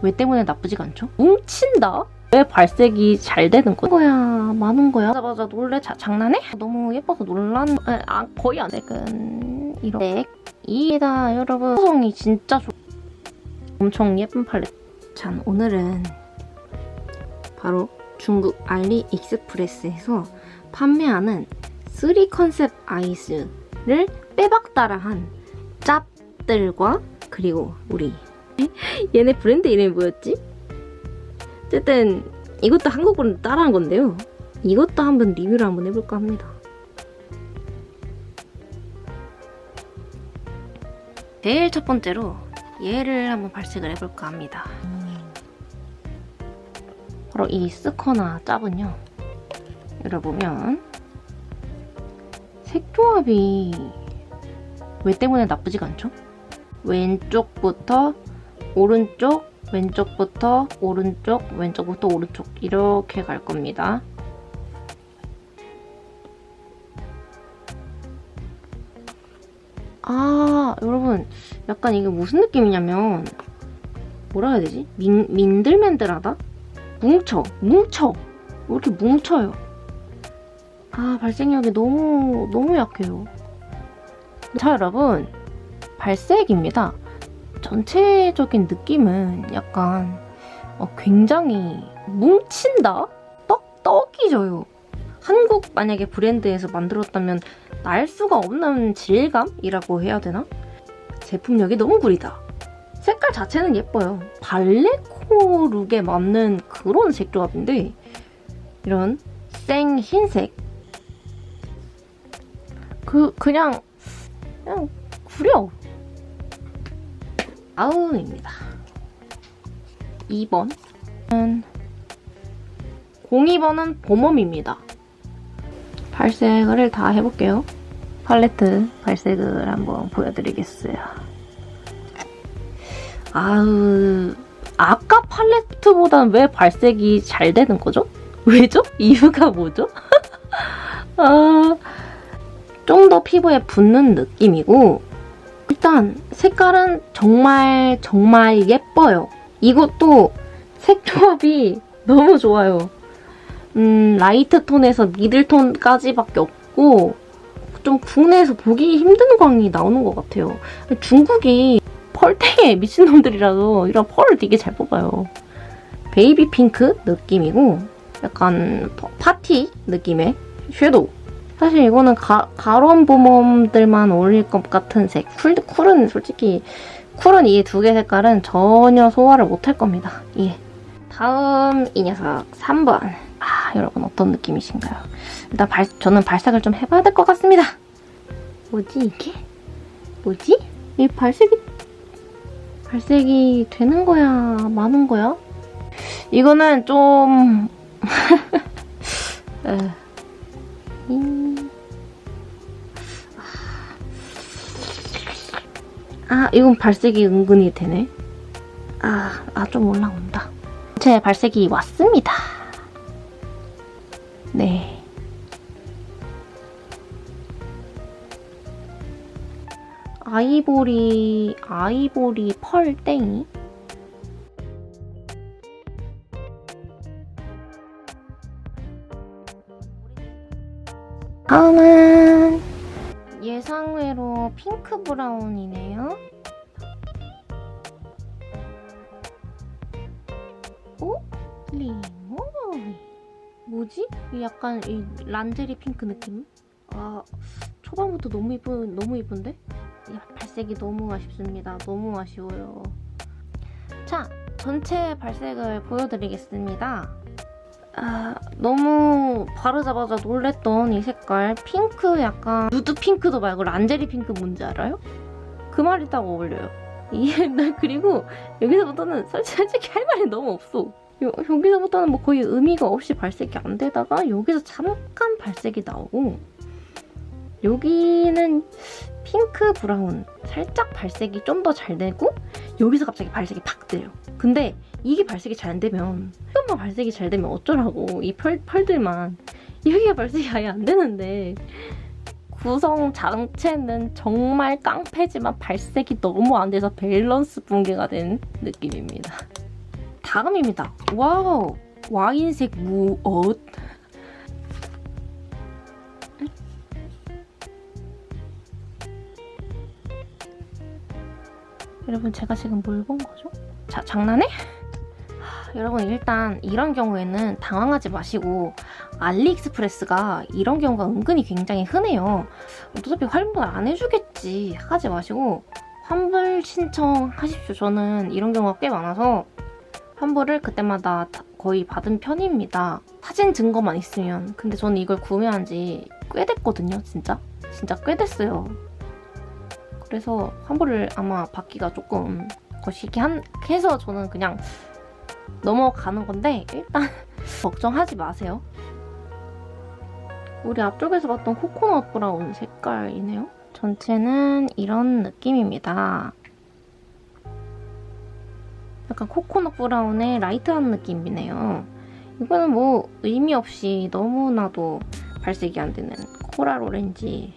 왜 때문에 나쁘지가 않죠? 뭉친다? 왜 발색이 잘 되는 거야? 많은 거야? 맞아 맞아 놀래 자, 장난해? 너무 예뻐서 놀란 아, 아, 거의 안 되근 이런 색 이다 여러분 소성이 진짜 좋 엄청 예쁜 팔레트 자 오늘은 바로 중국 알리익스프레스에서 판매하는 3 컨셉 아이스를 빼박 따라한 짭들과 그리고 우리 얘네 브랜드 이름이 뭐였지? 어쨌든 이것도 한국으로 따라한 건데요. 이것도 한번 리뷰를 한번 해볼까 합니다. 제일 첫 번째로 얘를 한번 발색을 해볼까 합니다. 바로 이 스커나 짭은요. 열어보면 색조합이 왜 때문에 나쁘지가 않죠? 왼쪽부터 오른쪽, 왼쪽부터 오른쪽, 왼쪽부터 오른쪽 이렇게 갈 겁니다. 아, 여러분 약간 이게 무슨 느낌이냐면 뭐라 해야 되지? 민, 민들맨들하다? 뭉쳐, 뭉쳐. 왜 이렇게 뭉쳐요? 아, 발색력이 너무, 너무 약해요. 자, 여러분. 발색입니다. 전체적인 느낌은 약간 어, 굉장히 뭉친다? 떡, 떡이 져요. 한국 만약에 브랜드에서 만들었다면 날 수가 없는 질감이라고 해야 되나? 제품력이 너무 구리다. 색깔 자체는 예뻐요. 발레코 룩에 맞는 그런 색조합인데 이런 생 흰색 그 그냥 그냥 구려 다음입니다. 2번. 02번은 봄웜입니다. 발색을 다 해볼게요. 팔레트 발색을 한번 보여드리겠어요. 아우, 아까 팔레트보다는 왜 발색이 잘 되는 거죠? 왜죠? 이유가 뭐죠? 아, 좀 더 피부에 붙는 느낌이고, 일단 색깔은 정말 정말 예뻐요. 이것도 색 조합이 너무 좋아요. 음, 라이트 톤에서 미들 톤까지밖에 없고 좀 국내에서 보기 힘든 광이 나오는 것 같아요. 중국이 펄테에 미친놈들이라서 이런 펄을 되게 잘 뽑아요. 베이비 핑크 느낌이고 약간 파- 파티 느낌의 섀도우. 사실 이거는 가, 가론 봄웜들만 어울릴 것 같은 색. 쿨, 쿨은 솔직히 쿨은 이 두 개 색깔은 전혀 소화를 못할 겁니다. 예. 다음 이 녀석 3번. 아 여러분 어떤 느낌이신가요? 일단 발, 저는 발색을 좀 해봐야 될 것 같습니다. 뭐지 이게? 뭐지? 이 발색이 발색이 되는 거야 많은 거야? 이거는 좀 에. 음. 아, 이건 발색이 은근히 되네. 아, 아, 좀 올라온다. 제 발색이 왔습니다. 네. 아이보리, 아이보리 펄땡이. 다음은 예상외로 핑크 브라운이네요. 오? 리모이. 뭐지? 이 약간 이 란제리 핑크 느낌? 아 초반부터 너무 이쁜 너무 이쁜데? 이 발색이 너무 아쉽습니다. 너무 아쉬워요. 자 전체 발색을 보여드리겠습니다. 아, 너무 바르자마자 놀랬던 이 색깔 핑크 약간 누드 핑크도 말고 란제리 핑크 뭔지 알아요? 그 말이 딱 어울려요. 이게 나 그리고 여기서부터는 솔직히 할 말이 너무 없어. 요, 여기서부터는 뭐 거의 의미가 없이 발색이 안 되다가 여기서 잠깐 발색이 나오고 여기는 핑크 브라운 살짝 발색이 좀 더 잘 되고 여기서 갑자기 발색이 팍 돼요. 근데 이게 발색이 잘 되면 조금만 발색이 잘 되면 어쩌라고 이 펄, 펄들만 여기가 발색이 아예 안 되는데 구성 자체는 정말 깡패지만 발색이 너무 안 돼서 밸런스 붕괴가 된 느낌입니다. 다음입니다. 와우, 와인색 무엇? 여러분 제가 지금 뭘 본 거죠? 자, 장난해? 하, 여러분 일단 이런 경우에는 당황하지 마시고 알리익스프레스가 이런 경우가 은근히 굉장히 흔해요. 어차피 환불 안 해주겠지 하지 마시고 환불 신청하십시오. 저는 이런 경우가 꽤 많아서 환불을 그때마다 다- 거의 받은 편입니다. 사진 증거만 있으면. 근데 저는 이걸 구매한 지 꽤 됐거든요, 진짜. 진짜 꽤 됐어요. 그래서 환불을 아마 받기가 조금 거시기 한, 해서 저는 그냥 넘어가는 건데, 일단 걱정하지 마세요. 우리 앞쪽에서 봤던 코코넛 브라운 색깔이네요. 전체는 이런 느낌입니다. 약간 코코넛 브라운의 라이트한 느낌이네요. 이거는 뭐 의미 없이 너무나도 발색이 안 되는 코랄 오렌지.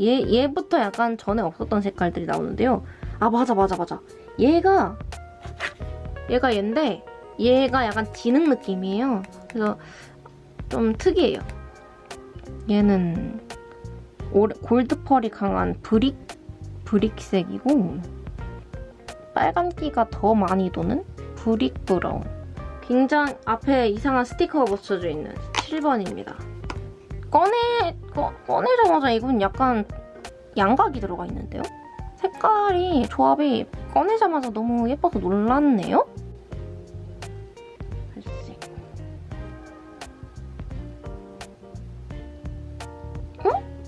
얘, 얘부터 약간 전에 없었던 색깔들이 나오는데요. 아, 맞아, 맞아, 맞아. 얘가, 얘가 얘인데, 얘가 약간 진흙 느낌이에요. 그래서 좀 특이해요. 얘는 오레- 골드 펄이 강한 브릭, 브릭색이고, 빨간 기가 더 많이 도는 브릭 브라운. 굉장히 앞에 이상한 스티커가 붙여져 있는 7번입니다. 꺼내, 꺼, 꺼내자마자 이건 약간 양각이 들어가 있는데요? 색깔이, 조합이 꺼내자마자 너무 예뻐서 놀랐네요?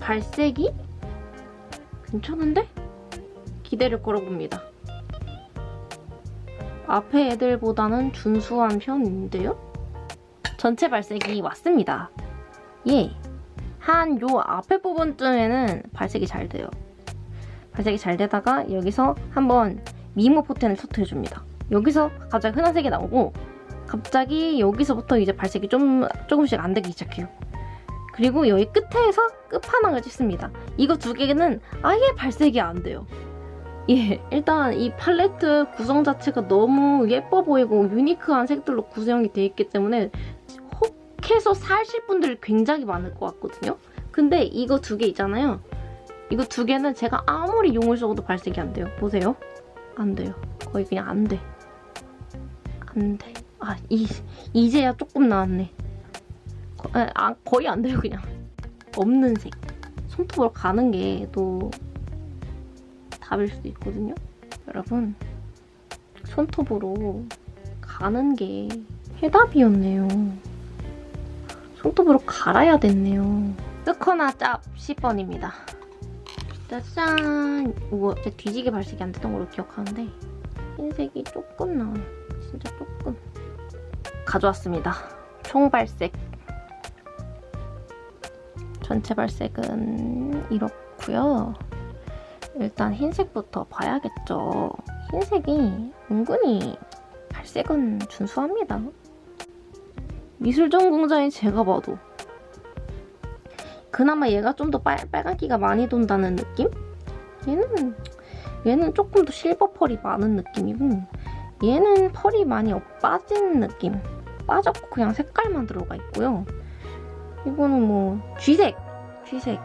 발색이? 괜찮은데? 기대를 걸어봅니다. 앞에 애들보다는 준수한 편인데요? 전체 발색이 왔습니다. 예. 한 요 앞에 부분쯤에는 발색이 잘 돼요. 발색이 잘 되다가 여기서 한번 미모 포텐을 터트려줍니다. 여기서 갑자기 흔한 색이 나오고 갑자기 여기서부터 이제 발색이 좀 조금씩 안 되기 시작해요. 그리고 여기 끝에서 끝판왕을 찍습니다. 이거 두 개는 아예 발색이 안 돼요. 예, 일단 이 팔레트 구성 자체가 너무 예뻐 보이고 유니크한 색들로 구성이 되어 있기 때문에 혹해서 사실 분들이 굉장히 많을 것 같거든요. 근데 이거 두 개 있잖아요. 이거 두 개는 제가 아무리 용을 써도 발색이 안 돼요. 보세요. 안 돼요. 거의 그냥 안 돼. 안 돼. 아, 이, 이제야 조금 나왔네. 거, 아, 아, 거의 안 돼요, 그냥. 없는 색. 손톱으로 가는 게 또 답일 수도 있거든요. 여러분, 손톱으로 가는 게 해답이었네요. 손톱으로 갈아야 됐네요. 뜨거나 짭 10번입니다. 짜잔! 우와, 뒤지게 발색이 안 됐던 걸로 기억하는데 흰색이 조금 나와요. 진짜 조금. 가져왔습니다. 총 발색. 전체 발색은 이렇고요. 일단 흰색부터 봐야겠죠. 흰색이 은근히 발색은 준수합니다. 미술 전공자인 제가 봐도 그나마 얘가 좀 더 빨간기가 많이 돈다는 느낌? 얘는 얘는 조금 더 실버 펄이 많은 느낌이고 얘는 펄이 많이 빠진 느낌 빠졌고 그냥 색깔만 들어가 있고요 이거는 뭐 쥐색 쥐색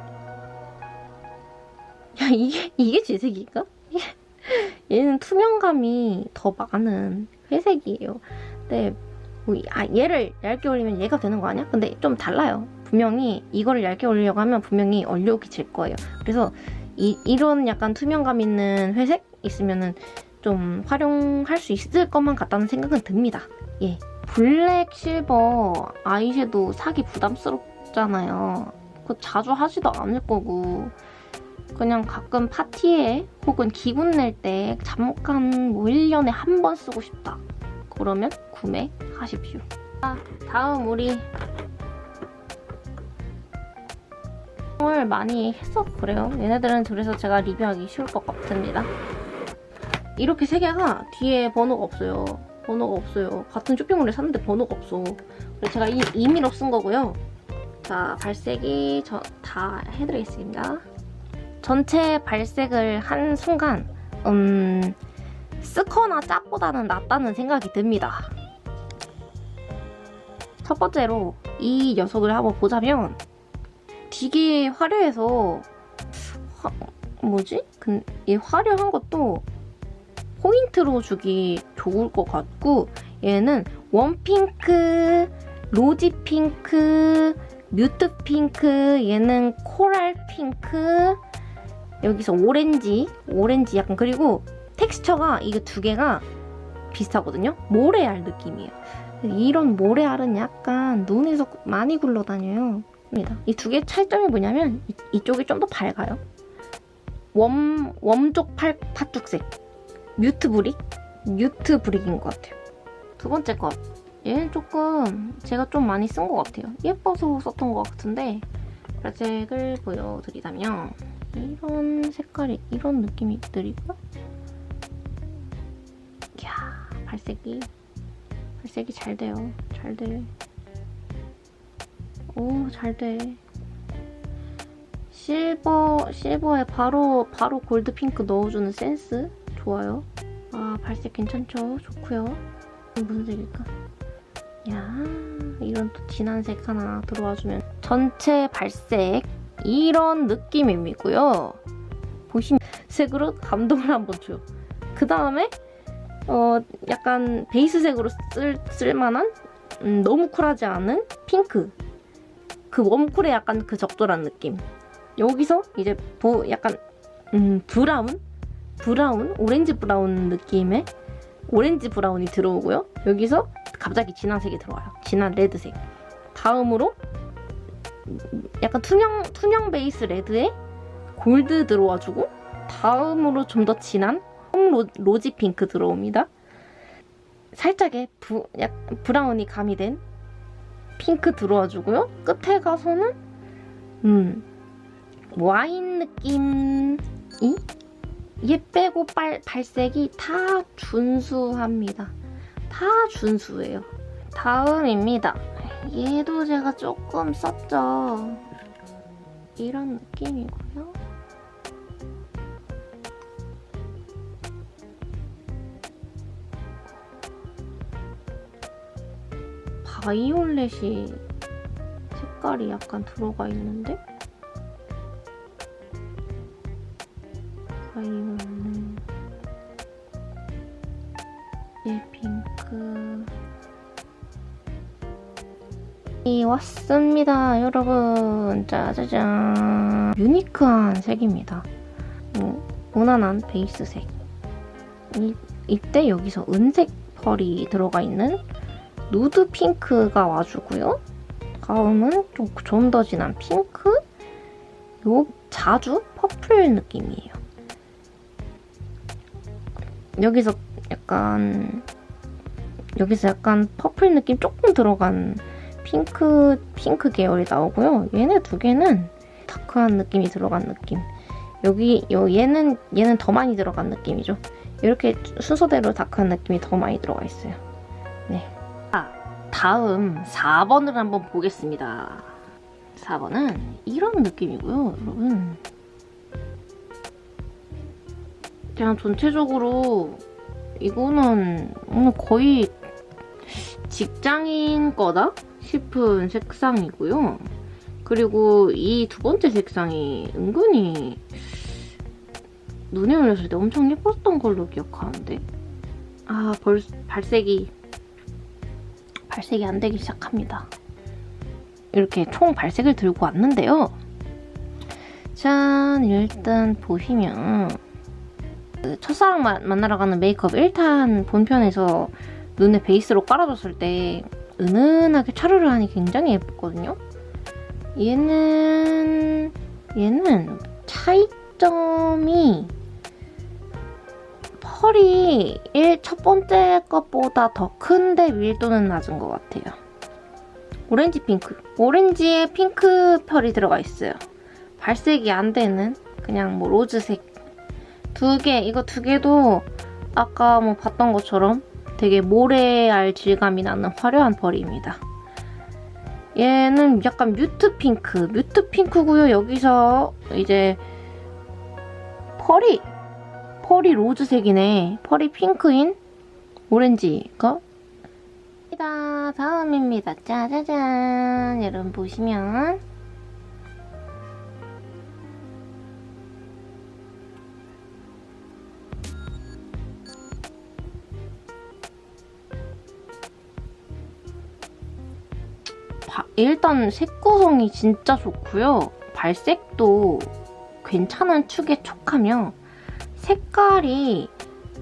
야 이게 이게 쥐색인가? 얘는 투명감이 더 많은 회색이에요 근데 뭐, 아, 얘를 얇게 올리면 얘가 되는 거 아니야? 근데 좀 달라요. 분명히 이거를 얇게 올리려고 하면 분명히 얼룩이 질 거예요. 그래서 이, 이런 약간 투명감 있는 회색 있으면은 좀 활용할 수 있을 것만 같다는 생각은 듭니다. 예. 블랙 실버 아이섀도우 사기 부담스럽잖아요. 그거 자주 하지도 않을 거고 그냥 가끔 파티에 혹은 기분 낼 때 잠깐 뭐 1년에 한 번 쓰고 싶다. 그러면 구매하십시오. 아, 다음 우리 을 많이 해서 그래요. 얘네들은 그래서 제가 리뷰하기 쉬울 것 같습니다. 이렇게 세 개가 뒤에 번호가 없어요. 번호가 없어요. 같은 쇼핑몰에 샀는데 번호가 없어. 그래서 제가 이, 임의로 쓴 거고요. 자, 발색이 저 다 해드리겠습니다. 전체 발색을 한 순간, 음, 쓰거나 짭보다는 낫다는 생각이 듭니다. 첫 번째로 이 녀석을 한번 보자면 되게 화려해서 화- 뭐지? 근- 이 화려한 것도 포인트로 주기 좋을 것 같고 얘는 웜핑크, 로지 핑크, 뮤트 핑크, 얘는 코랄 핑크, 여기서 오렌지, 오렌지 약간 그리고 텍스처가 이게 두 개가 비슷하거든요. 모래알 느낌이에요. 이런 모래알은 약간 눈에서 많이 굴러다녀요. 이 두 개의 차이점이 뭐냐면 이, 이쪽이 좀 더 밝아요. 웜, 웜쪽 팔, 팥죽색. 뮤트 브릭? 뮤트 브릭인 것 같아요. 두 번째 것. 얘는 조금 제가 좀 많이 쓴 것 같아요. 예뻐서 썼던 것 같은데 발색을 보여드리자면 이런 색깔이 이런 느낌이 들이고 이야 발색이 발색이 잘 돼요. 잘 돼. 오, 잘 돼. 실버, 실버에 바로, 바로 골드 핑크 넣어주는 센스? 좋아요. 아, 발색 괜찮죠? 좋고요. 무슨 색일까? 야, 이런 또 진한 색 하나 들어와주면 전체 발색 이런 느낌이고요. 보시면 색으로 감동을 한번 줘요. 그 다음에 어 약간 베이스색으로 쓸 쓸만한 음, 너무 쿨하지 않은 핑크. 그 웜쿨의 약간 그 적절한 느낌. 여기서 이제 보 약간 음, 브라운 브라운 오렌지 브라운 느낌의 오렌지 브라운이 들어오고요. 여기서 갑자기 진한 색이 들어와요. 진한 레드색. 다음으로 약간 투명 투명 베이스 레드에 골드 들어와주고 다음으로 좀 더 진한 홈 로, 지 핑크 들어옵니다. 살짝의 부, 약, 브라운이 가미된 핑크 들어와주고요. 끝에 가서는 음 와인 느낌이 얘 빼고 빨, 발색이 다 준수합니다. 다 준수해요. 다음입니다. 얘도 제가 조금 썼죠. 이런 느낌이고요. 바이올렛이 색깔이 약간 들어가 있는데? 왔습니다 여러분. 짜자잔. 유니크한 색입니다. 뭐, 무난한 베이스색. 이, 이때 여기서 은색 펄이 들어가 있는 누드 핑크가 와주고요. 다음은 좀더 진한 핑크, 요 자주 퍼플 느낌이에요. 여기서 약간 여기서 약간 퍼플 느낌 조금 들어간 핑크 핑크 계열이 나오고요. 얘네 두 개는 다크한 느낌이 들어간 느낌. 여기 요 얘는 얘는 더 많이 들어간 느낌이죠. 이렇게 순서대로 다크한 느낌이 더 많이 들어가 있어요. 네. 다음 4번을 한번 보겠습니다. 4번은 이런 느낌이고요, 여러분. 그냥 전체적으로 이거는 음, 거의 직장인 거다 싶은 색상이고요. 그리고 이 두 번째 색상이 은근히 눈에 올렸을 때 엄청 예뻤던 걸로 기억하는데 아, 벌, 발색이 발색이 안 되기 시작합니다. 이렇게 총 발색을 들고 왔는데요. 짠, 일단 보시면 그 첫사랑 마- 만나러 가는 메이크업 1탄 본편에서 눈에 베이스로 깔아줬을 때 은은하게 차르르 하니 굉장히 예뻤거든요. 얘는 얘는 차이점이 펄이 1, 첫 번째 것보다 더 큰데 밀도는 낮은 것 같아요. 오렌지 핑크. 오렌지에 핑크 펄이 들어가 있어요. 발색이 안 되는 그냥 뭐 로즈색. 두 개, 이거 두 개도 아까 뭐 봤던 것처럼 되게 모래알 질감이 나는 화려한 펄입니다. 얘는 약간 뮤트 핑크. 뮤트 핑크고요. 여기서 이제 펄이 펄이 로즈색이네. 펄이 핑크인 오렌지가 다음입니다. 다음입니다. 짜자잔. 여러분 보시면 바- 일단 색 구성이 진짜 좋고요. 발색도 괜찮은 축에 촉하며 색깔이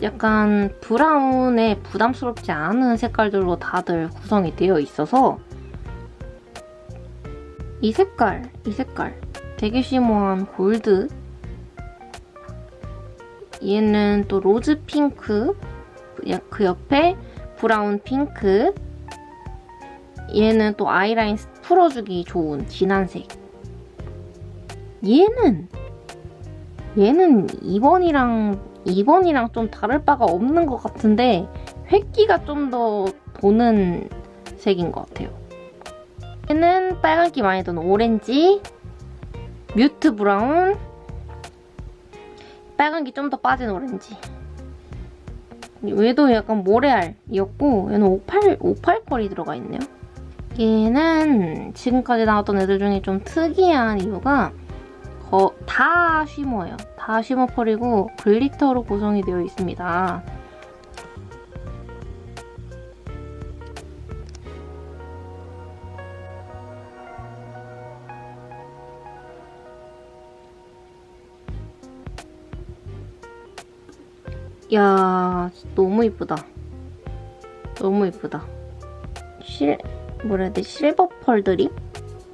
약간 브라운에 부담스럽지 않은 색깔들로 다들 구성이 되어 있어서 이 색깔, 이 색깔 되게 쉬머한 골드 얘는 또 로즈 핑크 야- 그 옆에 브라운 핑크 얘는 또 아이라인 풀어주기 좋은 진한 색 얘는 얘는 2번이랑 2번이랑 좀 다를 바가 없는 것 같은데 획기가 좀 더 도는 색인 것 같아요. 얘는 빨간기 많이 도는 오렌지, 뮤트 브라운, 빨간기 좀 더 빠진 오렌지. 얘도 약간 모래알이었고 얘는 58, 58펄이 들어가 있네요. 얘는 지금까지 나왔던 애들 중에 좀 특이한 이유가 거, 다 쉬머예요. 다 쉬머 펄이고 글리터로 구성이 되어 있습니다. 야, 너무 이쁘다. 너무 이쁘다. 실, 뭐라 해야 돼? 실버 펄들이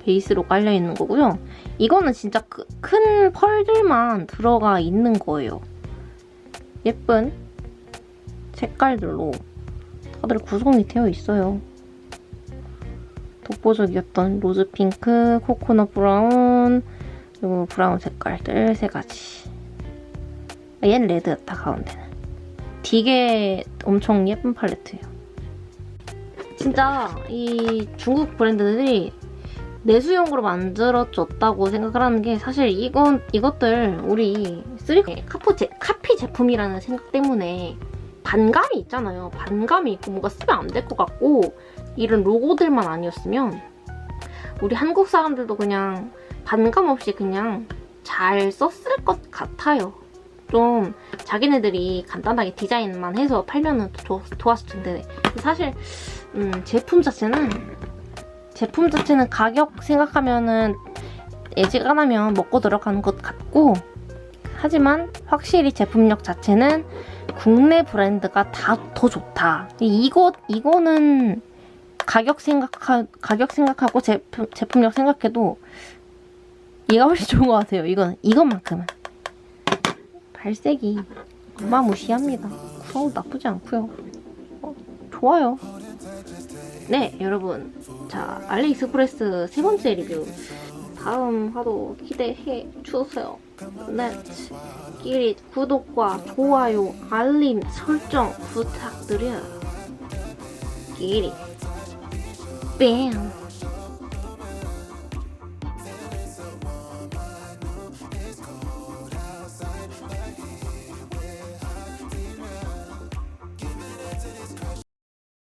베이스로 깔려 있는 거고요. 이거는 진짜 그- 큰 펄들만 들어가 있는 거예요. 예쁜 색깔들로 다들 구성이 되어 있어요. 독보적이었던 로즈 핑크, 코코넛 브라운, 그리고 브라운 색깔들 세 가지. 아, 얘는 레드였다, 가운데는. 되게 엄청 예쁜 팔레트예요. 진짜 이 중국 브랜드들이 내수용으로 만들어졌다고 생각을 하는 게 사실 이건 이것들 우리 쓰리 카포 제, 카피 제품이라는 생각 때문에 반감이 있잖아요. 반감이 있고 뭔가 쓰면 안 될 것 같고 이런 로고들만 아니었으면 우리 한국 사람들도 그냥 반감 없이 그냥 잘 썼을 것 같아요. 좀 자기네들이 간단하게 디자인만 해서 팔면은 더 좋- 좋았을 텐데 사실 음, 제품 자체는 제품 자체는 가격 생각하면은 애지간하면 먹고 들어가는 것 같고 하지만 확실히 제품력 자체는 국내 브랜드가 다 더 좋다. 이거 이거는 가격 생각하 가격 생각하고 제품 제품력 생각해도 얘가 훨씬 좋은 것 같아요. 이건 이것만큼은 발색이 어마무시합니다. 구성도 나쁘지 않고요. 어, 좋아요. 네, 여러분. 자, 알리익스프레스 세 번째 리뷰. 다음 화도 기대해 주세요. 네. 끼리 구독과 좋아요, 알림 설정 부탁드려요. 끼리. 뺨.